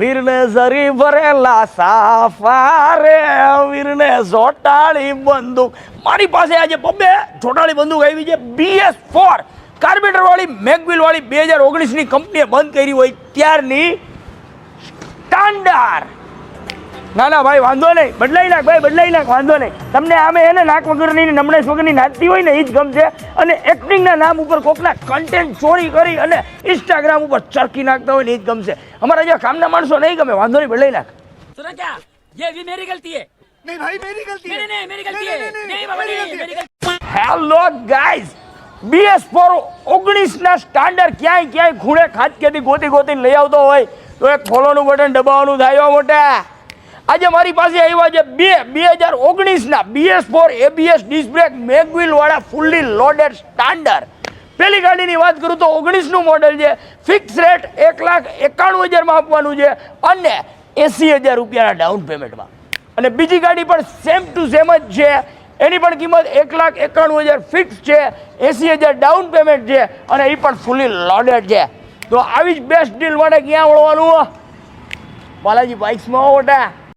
વીરને ઝરી ભરેલા સાફા રે વીરને જોટાળી બંદૂક. મારી પાસે આજે પબ્બે જોટાળી બંદૂક આવી છે. બીએસ ફોર કાર્બેટર વાળી મેગવિલ વાળી બે હજાર ઓગણીસની કંપનીએ બંધ કરી હોય ત્યારની સ્ટાન્ડર્ડ ના ના ભાઈ વાંધો નહીં બદલાઈ નાખ ભાઈ બદલાઈ નાખ વાંધો નહીં તમને આમે એને નાક વગરની ને નમણેશ વગરની નાચતી હોય ને એ જ ગમશે અને એક્ટિંગના નામ ઉપર કોકના કન્ટેન્ટ ચોરી કરી અને ઇન્સ્ટાગ્રામ ઉપર ચરકી નાખતા હોય ને એ જ ગમશે અમારા જેવા કામના માણસો નહીં ગમે વાંધો નહીં બદલાઈ નાખ सुना क्या ये भी मेरी गलती है नहीं भाई मेरी गलती नहीं है नहीं नहीं मेरी गलती है नहीं बाबा नहीं मेरी गलती hello guys BS four ઓગણીસના standard ક્યાંય ક્યાંય ખૂણે ખાટકેથી ગોતી ગોતીને લઈ આવતો હોય તો એક ફોલોનું બટન દબાવવાનું થાય હો મોટા આજે મારી પાસે આવ્યા છે બે બે હજાર ઓગણીસના BS four ABS disc brake mag wheel fully loaded standard પેલી ગાડીની વાત કરું તો ઓગણીસનું મોડેલ છે. ફિક્સ રેટ એક લાખ એકાણું હજારમાં આપવાનું છે અને એંસી હજાર રૂપિયાના ડાઉન પેમેન્ટમાં અને બીજી ગાડી પણ સેમ ટુ સેમ જ છે. એની પણ કિંમત એક લાખ એકાણું હજાર ફિક્સ છે એંસી હજાર ડાઉન પેમેન્ટ છે અને એ પણ ફૂલી લોડેડ છે. તો આવી જ બેસ્ટ ડીલ માટે ક્યાં વળવાનું બાલાજી બાઇક્સમાં ઓટા